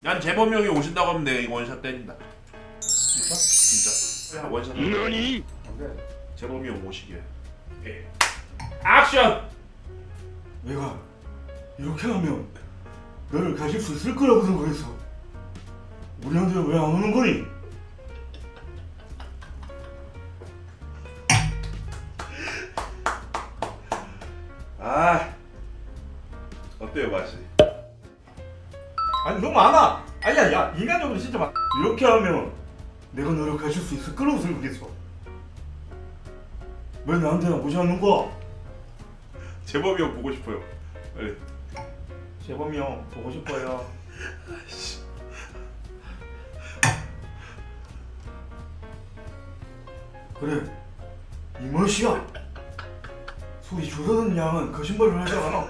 난 재범이 형이 오신다고 하면 내가 이거 원샷 때린다. 진짜? 진짜. 야, 원샷. 너니? 안돼 재범이 형 오시게. 예. 액션! 내가 이렇게 하면 너를 가질 수 있을 거라고 생각해서 우리한테 왜 안 오는 거니? 아. 어때요 맛이? 아니 너무 많아. 아니야 야 인간적으로 진짜 많. 이렇게 하면 내가 너를 가질 수 있을 거라고 생각했어. 왜 나한테 오지 않는 거야? 재범이 형 보고 싶어요. 빨리. 재범이 형 보고 싶어요. 그래 이 멋이야. 소리 줄어든 양은 거짓말을 하지 않아.